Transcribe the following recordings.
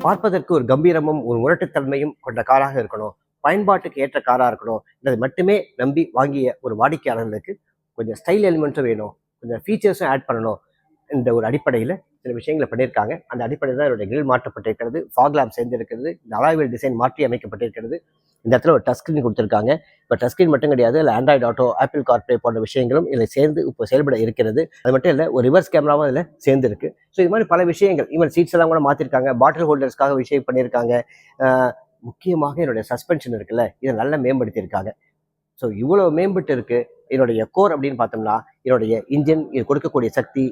பார்ப்பதற்கு ஒரு கம்பீரமும் ஒரு முரட்டுத்தன்மையும் கொண்ட காராக இருக்கணும். பயன்பாட்டுக்கு ஏற்ற காராக இருக்கணும். இதை மட்டுமே நம்பி வாங்கிய ஒரு வாடிக்கையாளர்களுக்கு கொஞ்சம் ஸ்டைல் எலிமெண்ட்ஸும் வேணும். கொஞ்சம் ஃபீச்சர்ஸும் ஆட் பண்ணணும் இந்த ஒரு அடிப்படையில் சில விஷயங்களை பண்ணியிருக்காங்க. அந்த அடிப்படையில் தான் என்னுடைய கிரில் மாற்றப்பட்டிருக்கிறது. ஃபாக் சேர்ந்திருக்கிறது. இந்த அலாய்வல் டிசைன் மாற்றி அமைக்கப்பட்டிருக்கிறது. இந்த இடத்துல ஒரு டச் ஸ்க்ரீன் கொடுத்துருக்காங்க. இப்போ டச் ஸ்க்ரீன் மட்டும் கிடையாது இல்லை ஆண்ட்ராய்டு ஆட்டோ ஆப்பிள் கார்ப்ளே போன்ற விஷயங்களும் இதில் சேர்ந்து இப்போ செயல்பட இருக்கிறது. அது மட்டும் இல்லை ஒரு ரிவர்ஸ் கேமராவும் இதில் சேர்ந்து இருக்கு ஸோ இது மாதிரி பல விஷயங்கள் ஈவன் சீட்ஸ் எல்லாம் கூட மாற்றிருக்காங்க பாட்டில் ஹோல்டர்ஸ்க்காக விஷயம் பண்ணியிருக்காங்க. முக்கியமாக என்னுடைய சஸ்பென்ஷன் இருக்குல்ல இதை நல்லா மேம்படுத்தியிருக்காங்க. ஸோ இவ்வளோ மேம்பட்டு இருக்கு என்னுடைய கோர் அப்படின்னு பார்த்தோம்னா என்னுடைய இன்ஜின் இது கொடுக்கக்கூடிய சக்தி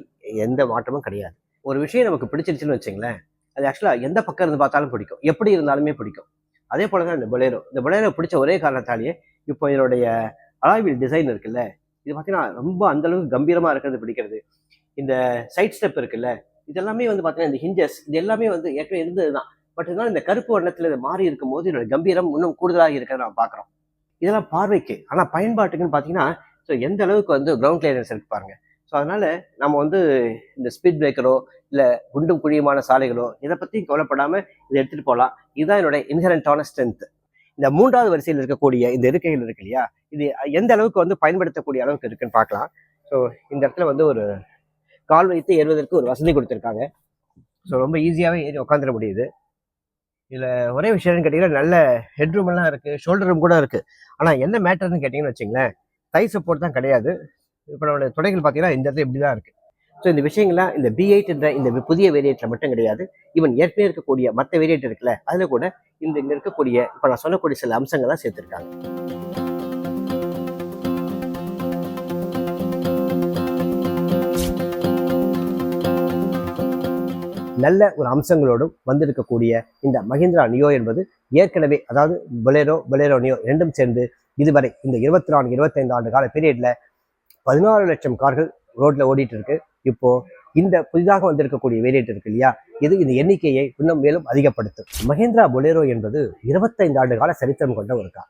எந்த மாற்றமும் கிடையாது. ஒரு விஷயம் நமக்கு பிடிச்சிருச்சுன்னு வச்சுங்களேன் அது ஆக்சுவலாக எந்த பக்கம் இருந்து பார்த்தாலும் பிடிக்கும். எப்படி இருந்தாலுமே பிடிக்கும். அதே போல தான் இந்த பொலேரோ இந்த பொலேரோ பிடிச்ச ஒரே காரணத்தாலேயே இப்போ என்னுடைய அலாய்வில் டிசைன் இருக்குல்ல இது பார்த்தீங்கன்னா ரொம்ப அந்த அளவுக்கு கம்பீரமாக இருக்கிறது பிடிக்கிறது. இந்த சைட் ஸ்டெப் இருக்குல்ல இதெல்லாமே வந்து பார்த்தீங்கன்னா இந்த ஹிஞ்சஸ் இது எல்லாமே வந்து ஏற்கனவே இருந்தது தான் பட் இருந்தாலும் இந்த கருப்பு வண்ணத்தில் இது மாறி இருக்கும் போது இதோட கம்பீரம் இன்னும் கூடுதலாக இருக்கிறத நான் பார்க்குறோம் இதெல்லாம் பார்வைக்கு ஆனால் பயன்பாட்டுக்குன்னு பார்த்தீங்கன்னா ஸோ எந்த அளவுக்கு வந்து கிரவுண்ட் கிளியரன்ஸ் இருக்கு பாருங்கள் ஸோ அதனால நம்ம வந்து இந்த ஸ்பீட் பிரேக்கரோ இல்லை குண்டும் குழியுமான சாலைகளோ இதை பற்றியும் கவலைப்படாமல் இதை எடுத்துகிட்டு போகலாம் இதுதான் என்னுடைய இன்ஹரண்டான ஸ்ட்ரென்த் இந்த மூன்றாவது வரிசையில் இருக்கக்கூடிய இந்த இருக்கைகள் இருக்கு இல்லையா இது எந்த அளவுக்கு வந்து பயன்படுத்தக்கூடிய அளவுக்கு இருக்குன்னு பார்க்கலாம். ஸோ இந்த இடத்துல வந்து ஒரு கால் வைத்து ஏறுவதற்கு ஒரு வசதி கொடுத்துருக்காங்க. ஸோ ரொம்ப ஈஸியாகவே ஏறி உட்காந்துட முடியுது. இதில் ஒரே விஷயம்னு கேட்டிங்கன்னா நல்ல ஹெட்ரூம் எல்லாம் இருக்குது ஷோல்டர் ரூம் கூட இருக்குது ஆனால் என்ன மேட்டர்னு கேட்டிங்கன்னு வச்சிங்களேன் தை சப்போர்ட் தான் கிடையாது. இப்போ நம்மளுடைய துடைகள் பார்த்தீங்கன்னா இந்த இடத்துல இப்படி தான் இருக்குது ஸோ இந்த விஷயங்கள்லாம் இந்த பி எயிட் என்ற இந்த புதிய வேரியேட்டில் மட்டும் கிடையாது. ஈவன் ஏற்கனவே இருக்கக்கூடிய மற்ற வேரியண்ட் இருக்குல்ல அதில் கூட இந்த இங்கே இருக்கக்கூடிய இப்போ நான் சொல்லக்கூடிய சில அம்சங்கள்லாம் சேர்த்துருக்காங்க. நல்ல ஒரு அம்சங்களோடும் வந்திருக்கக்கூடிய இந்த மஹிந்திரா நியோ என்பது ஏற்கனவே அதாவது பொலேரோ பொலேரோ நியோ ரெண்டும் சேர்ந்து இதுவரை இந்த இருபத்தி நான்கு இருபத்தைந்து ஆண்டு கால பீரியடில் பதினாறு லட்சம் கார்கள் ரோட்ல ஓடிட்டு இருக்கு இப்போ இந்த புதிதாக வந்திருக்கக்கூடிய வேரியண்ட் இருக்கு இல்லையா? இது இந்த எண்ணிக்கையை இன்னும் மேலும் அதிகப்படுத்தும். மஹேந்திரா பொலேரோ என்பது இருபத்தைந்து ஆண்டு கால சரித்திரம் கொண்ட ஒரு கார்.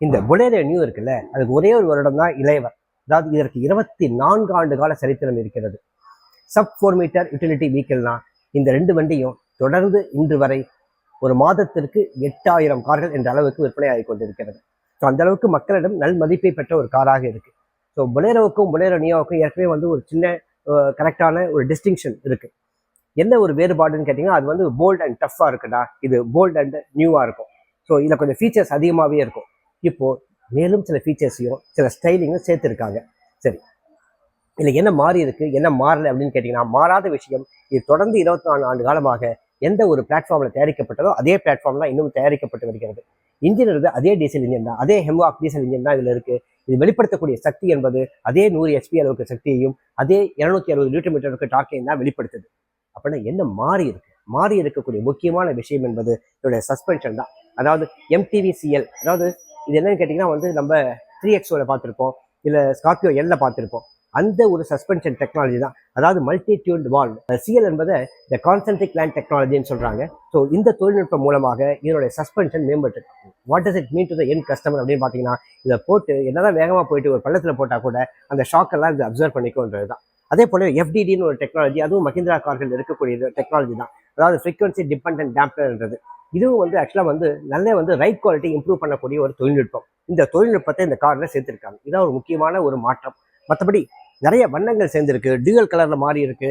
இந்த பொலேரோ நியூ இருக்குல்ல அதுக்கு ஒரே ஒரு வருடம் தான் இளையவர். அதாவது இதற்கு இருபத்தி நான்கு ஆண்டு கால சரித்திரம் இருக்கிறது. சப் ஃபோர் மீட்டர் யூட்டிலிட்டி வீக்கிள்னா இந்த ரெண்டு வண்டியும் தொடர்ந்து இன்று வரை ஒரு மாதத்திற்கு எட்டாயிரம் கார்கள் என்ற அளவுக்கு விற்பனை ஆகி கொண்டிருக்கிறது ஸோ அந்த அளவுக்கு மக்களிடம் நல் மதிப்பை பெற்ற ஒரு காராக இருக்கு. ஸோ பொலேரோவுக்கும் பொலேரோ நியோவுக்கும் ஏற்கனவே வந்து ஒரு சின்ன கரெக்டான ஒரு டிஸ்டிங்ஷன் இருக்குது என்ன ஒரு வேறுபாடுன்னு கேட்டிங்கன்னா அது வந்து போல்ட் அண்ட் டஃப்பாக இருக்குடா. இது போல்ட் அண்ட் நியூவாக இருக்கும். ஸோ இதில் கொஞ்சம் ஃபீச்சர்ஸ் அதிகமாகவே இருக்கும். இப்போது மேலும் சில ஃபீச்சர்ஸையும் சில ஸ்டைலிங்கும் சேர்த்துருக்காங்க. சரி. இதில் என்ன மாறி இருக்குது என்ன மாறலை அப்படின்னு கேட்டிங்கன்னா மாறாத விஷயம் இது தொடர்ந்து இருபத்தி நாலு ஆண்டு காலமாக எந்த ஒரு பிளாட்ஃபார்மில் தயாரிக்கப்பட்டதோ அதே பிளாட்ஃபார்ம் தான் இன்னும் தயாரிக்கப்பட்டு வருகிறது. இன்ஜின் இருந்து அதே டீசல் இன்ஜின் தான் அதே ஹெம்வாக் டீசல் இன்ஜின் தான் இதில் இருக்குது இது வெளிப்படுத்தக்கூடிய சக்தி என்பது அதே நூறு எஸ்பி அளவுக்கு சக்தியையும் அதே இரநூத்தி அறுபது லிட்டர் மீட்டருக்கு டாக்கையும் தான் வெளிப்படுத்துது. அப்படின்னா என்ன மாறி இருக்கு? மாறி இருக்கக்கூடிய முக்கியமான விஷயம் என்பது இதோடைய சஸ்பென்ஷன் தான். அதாவது எம்டிவிசிஎல் அதாவது இது என்னன்னு கேட்டிங்கன்னா வந்து நம்ம த்ரீ எக்ஸோவில் பார்த்துருப்போம் இல்லை ஸ்கார்பியோ எல்ல பார்த்துருப்போம். அந்த ஒரு சஸ்பென்ஷன் டெக்னாலஜி தான். அதாவது மல்டி டியூன்ட் வால் சிஎல் என்பதை இந்த கான்சென்ட்ரிக் லேண்ட் டெக்னாலஜின்னு சொல்கிறாங்க ஸோ இந்த தொழில்நுட்பம் மூலமாக இதனுடைய சஸ்பென்ஷன் மேம்பட்டு what does it mean to the end customer அப்படின்னு பார்த்தீங்கன்னா இதை போட்டு என்னதான் வேகமாக போயிட்டு ஒரு பள்ளத்தில் போட்டால் கூட அந்த ஷாக்கெல்லாம் இதை இது அப்சர்வ் பண்ணிக்கோன்றது தான். அதே போல எஃப்டிடின்னு ஒரு டெக்னாலஜி அதுவும் மஹிந்திரா கார்கள் இருக்கக்கூடிய டெக்னாலஜி தான். அதாவது ஃப்ரீக்வன்சி டிபெண்ட் டேம்பர்ன்றது இதுவும் வந்து ஆக்சுவலாக வந்து நல்ல வந்து ரைட் குவாலிட்டி இம்ப்ரூவ் பண்ணக்கூடிய ஒரு தொழில்நுட்பம். இந்த தொழில்நுட்பத்தை இந்த காரில் சேர்த்துருக்காங்க. இதான் ஒரு முக்கியமான ஒரு மாற்றம். மற்றபடி நிறைய வண்ணங்கள் சேர்ந்துருக்கு. டியூவல் கலரில் மாறி இருக்கு.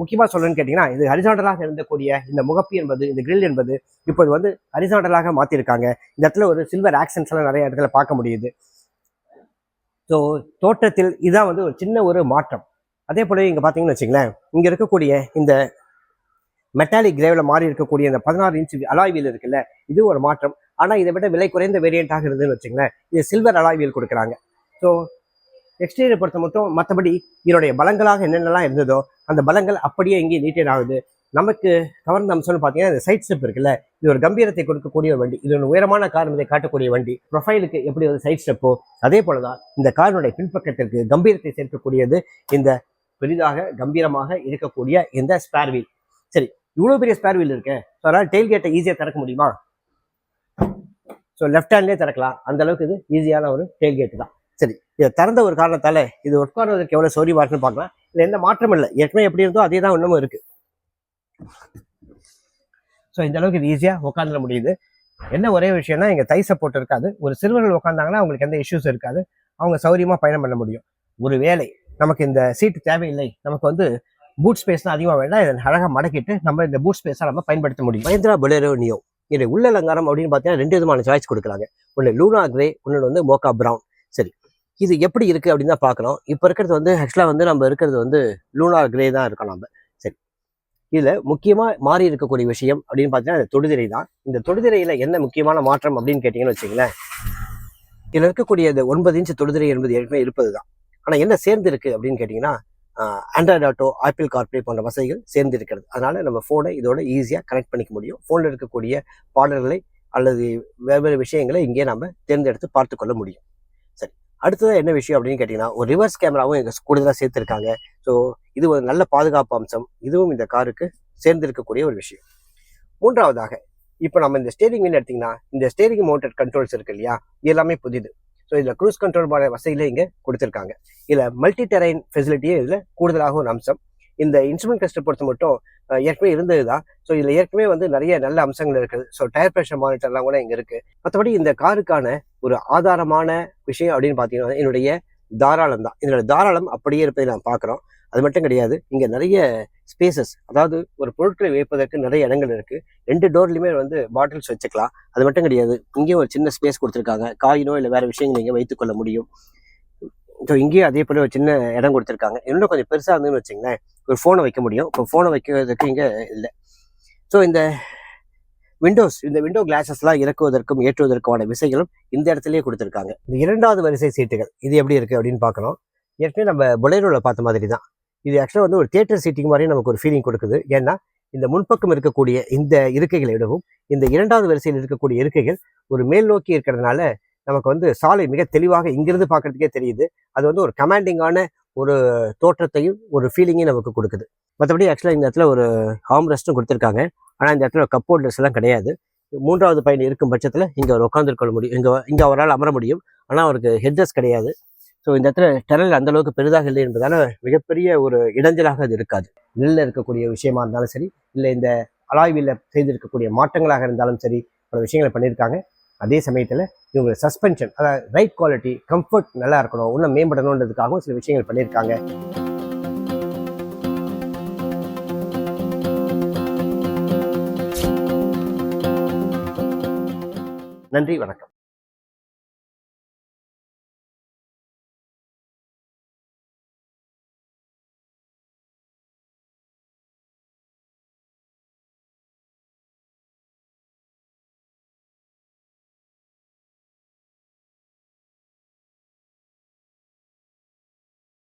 முக்கியமாக சொல்லணும்னு கேட்டிங்கன்னா இது ஹரிசாண்டலாக இருந்தக்கூடிய இந்த முகப்பு என்பது இந்த கிரில் என்பது இப்போது வந்து ஹரிசாண்டலாக மாற்றிருக்காங்க இந்த இடத்துல ஒரு சில்வர் ஆக்சன்ஸ் எல்லாம் நிறைய இடத்துல பார்க்க முடியுது. ஸோ தோற்றத்தில் இதுதான் வந்து ஒரு சின்ன ஒரு மாற்றம். அதே போல இங்கே பார்த்தீங்கன்னு வச்சுங்களேன் இங்கே இருக்கக்கூடிய இந்த மெட்டாலிக் கிரேவில் மாறி இருக்கக்கூடிய இந்த பதினாறு இன்ச் அலாய்வியல் இருக்குல்ல இது ஒரு மாற்றம். ஆனால் இதை விட விலை குறைந்த வேரியண்ட்டாக இருந்ததுன்னு வச்சுங்களேன் இது சில்வர் அலாய்வியல் கொடுக்குறாங்க. ஸோ எக்ஸ்டீரியர் பொறுத்த மட்டும் மற்றபடி இதனுடைய பலங்களாக என்னென்னலாம் இருந்ததோ அந்த பலங்கள் அப்படியே இங்கே நீட்டட் ஆகுது. நமக்கு கவர்ந்த அம்சம்னு பார்த்தீங்கன்னா இந்த சைட் ஸ்டெப் இருக்குல்ல இது ஒரு கம்பீரத்தை கொடுக்கக்கூடிய ஒரு வண்டி இது ஒரு உயரமான கார் இதை காட்டக்கூடிய வண்டி ப்ரொஃபைலுக்கு எப்படி ஒரு சைட் ஸ்டெப்போ அதே போல தான் இந்த காரினுடைய பின்பக்கத்திற்கு கம்பீரத்தை சேர்க்கக்கூடியது இந்த பெரிதாக கம்பீரமாக இருக்கக்கூடிய இந்த ஸ்பேர் வீல் சரி இவ்வளோ பெரிய ஸ்பேர் வீல் இருக்கு ஸோ அதனால் டெயில் கேட்டை ஈஸியாக திறக்க முடியுமா? ஸோ லெஃப்ட் ஹேண்ட்லேயே திறக்கலாம். அந்த அளவுக்கு இது ஈஸியான ஒரு டெயில் கேட்டு தான். சரி இதை திறந்த ஒரு காரணத்தால இது உட்கார்வதற்கு எவ்வளோ சோரி இருக்குன்னு பார்க்கலாம். இல்லை எந்த மாற்றம் இல்லை. ஏற்கனவே எப்படி இருந்தோ அதே தான் இன்னமும் இருக்கு. ஸோ இந்த அளவுக்கு இது ஈஸியாக உட்காந்துட முடியுது. என்ன ஒரே விஷயம்னா எங்கள் தை சப்போர்ட் இருக்காது. ஒரு சிறுவர்கள் உட்காந்தாங்கன்னா அவங்களுக்கு எந்த இஷ்யூஸ் இருக்காது. அவங்க சௌரியமாக பயணம் பண்ண முடியும். ஒரு வேலை நமக்கு இந்த சீட்டு தேவையில்லை. நமக்கு வந்து பூட் ஸ்பேஸ்லாம் அதிகமாக வேண்டாம். இதை அழகாக மடக்கிட்டு நம்ம இந்த பூட் ஸ்பேஸை நம்ம பயன்படுத்த முடியும். மஹிந்திரா பொலேரோ நியோ இது உள்ள அலங்காரம் அப்படின்னு பார்த்தீங்கன்னா ரெண்டு விதமான சாய்ஸ் கொடுக்குறாங்க. ஒன்று லூனா கிரே ஒன்று வந்து மோகா ப்ரௌன் சரி இது எப்படி இருக்குது அப்படின்னு தான் பார்க்குறோம் இப்போ இருக்கிறது வந்து ஆக்சுவலாக வந்து நம்ம இருக்கிறது வந்து லூனார் கிரே தான் இருக்கோம் நம்ம. சரி. இதில் முக்கியமாக மாறி இருக்கக்கூடிய விஷயம் அப்படின்னு பார்த்தீங்கன்னா இந்த தொடுதிரை தான். இந்த தொடுதிரையில் என்ன முக்கியமான மாற்றம் அப்படின்னு கேட்டிங்கன்னு வச்சிங்களேன் இதில் இருக்கக்கூடிய இந்த ஒன்பது இன்ச் தொடுதிரை என்பது ஏற்கனவே இருப்பது தான். ஆனால் என்ன சேர்ந்து இருக்குது அப்படின்னு கேட்டிங்கன்னா ஆண்ட்ராய்டு ஆட்டோ ஆப்பிள் கார்ப்ளே போன்ற வசதிகள் சேர்ந்து இருக்கிறது அதனால நம்ம ஃபோனை இதோட ஈஸியாக கனெக்ட் பண்ணிக்க முடியும். ஃபோனில் இருக்கக்கூடிய பாடல்களை அல்லது வெவ்வேறு விஷயங்களை இங்கே நம்ம தேர்ந்தெடுத்து பார்த்துக்கொள்ள முடியும். அடுத்ததாக அடுத்தது என்ன விஷயம் அப்படின்னு கேட்டிங்கன்னா ஒரு ரிவர்ஸ் கேமராவும் எங்கள் கூடுதலாக சேர்த்துருக்காங்க. ஸோ இது ஒரு நல்ல பாதுகாப்பு அம்சம். இதுவும் இந்த காருக்கு சேர்ந்திருக்கக்கூடிய ஒரு விஷயம். மூன்றாவதாக இப்போ நம்ம இந்த ஸ்டேரிங் வீல் எடுத்திங்கன்னா இந்த ஸ்டேரிங் மவுண்டட் கண்ட்ரோல்ஸ் இருக்கு இல்லையா? எல்லாமே புதிது. ஸோ இதில் க்ரூஸ் கண்ட்ரோல் பண்ண வசதியில இங்கே கொடுத்துருக்காங்க. இதில் மல்டி டெரைன் ஃபெசிலிட்டியே இதில் கூடுதலாக ஒரு அம்சம். இந்த இன்ஸ்ட்ருமெண்ட் கஸ்ட்டை பொறுத்த மட்டும் ஏற்கனவே இருந்தது தான் ஸோ இதில் ஏற்கனவே வந்து நிறைய நல்ல அம்சங்கள் இருக்குது ஸோ டயர் ப்ரெஷர் மானிட்டர்லாம் கூட இங்கே இருக்குது மற்றபடி இந்த காருக்கான ஒரு ஆதாரமான விஷயம் அப்படின்னு பார்த்தீங்கன்னா என்னுடைய தாராளம் தான். இதனோட தாராளம் அப்படியே இருப்பதை நான் பார்க்குறோம். அது மட்டும் கிடையாது. இங்கே நிறைய ஸ்பேசஸ் அதாவது ஒரு பொருட்களை வைப்பதற்கு நிறைய இடங்கள் இருக்குது ரெண்டு டோர்லையுமே வந்து பாட்டில்ஸ் வச்சுக்கலாம். அது மட்டும் கிடையாது. இங்கேயும் ஒரு சின்ன ஸ்பேஸ் கொடுத்துருக்காங்க. காயினோ இல்லை வேறு விஷயங்கள் இங்கே வைத்துக்கொள்ள முடியும். ஸோ இங்கேயும் அதே போல ஒரு சின்ன இடம் கொடுத்துருக்காங்க. இன்னும் கொஞ்சம் பெருசாக இருந்துன்னு வச்சிங்களேன் ஒரு ஃபோனை வைக்க முடியும். இப்போ ஃபோனை வைக்கிறதுக்கு இங்கே இல்லை. ஸோ இந்த விண்டோஸ் இந்த விண்டோ கிளாஸஸ்லாம் இறக்குவதற்கும் ஏற்றுவதற்குமான விசைகளும் இந்த இடத்துலயே கொடுத்துருக்காங்க. இந்த இரண்டாவது வரிசை சீட்டுகள் இது எப்படி இருக்குது அப்படின்னு பார்க்கணும். ஏற்கனவே நம்ம பொலேரோவில் பார்த்த மாதிரி தான் இது ஆக்சுவலாக வந்து ஒரு தியேட்டர் சீட்டிங் மாதிரி நமக்கு ஒரு ஃபீலிங் கொடுக்குது. ஏன்னா இந்த முன்பக்கம் இருக்கக்கூடிய இந்த இருக்கைகளை விடவும் இந்த இரண்டாவது வரிசையில் இருக்கக்கூடிய இருக்கைகள் ஒரு மேல் நோக்கி இருக்கிறதுனால நமக்கு வந்து சாலை மிக தெளிவாக இங்கிருந்து பார்க்குறதுக்கே தெரியுது. அது வந்து ஒரு கமாண்டிங்கான ஒரு தோற்றத்தையும் ஒரு ஃபீலிங்கையும் நமக்கு கொடுக்குது. மற்றபடி ஆக்சுவலாக இந்த இடத்துல ஒரு ஹார்ம் ரெஸ்ட்டும் கொடுத்துருக்காங்க. ஆனால் இந்த இடத்துல கப் ஹோல்டர்ஸ் எல்லாம் கிடையாது. மூன்றாவது பயணி இருக்கும் பட்சத்தில் இங்கே அவர் உட்காந்துருக்க முடியும் இங்கே இங்கே அவரால் அமர முடியும். ஆனால் அவருக்கு ஹெட்ரஸ் கிடையாது. ஸோ இந்த இடத்துல டெரல் அந்த அளவுக்கு பெரிதாக இல்லை என்பதால் மிகப்பெரிய ஒரு இடைஞ்சலாக அது இருக்காது. நெல்லில் இருக்கக்கூடிய விஷயமா இருந்தாலும் சரி இல்லை இந்த அலாய்வில் செய்திருக்கக்கூடிய மாற்றங்களாக இருந்தாலும் சரி பல விஷயங்களை பண்ணியிருக்காங்க. அதே சமயத்தில் இவங்க சஸ்பென்ஷன் அதாவது ரைட் குவாலிட்டி கம்ஃபர்ட் நல்லா இருக்கணும். இன்னும் மேம்படணுன்றதுக்காகவும் சில விஷயங்கள் பண்ணியிருக்காங்க. நன்றி வணக்கம்.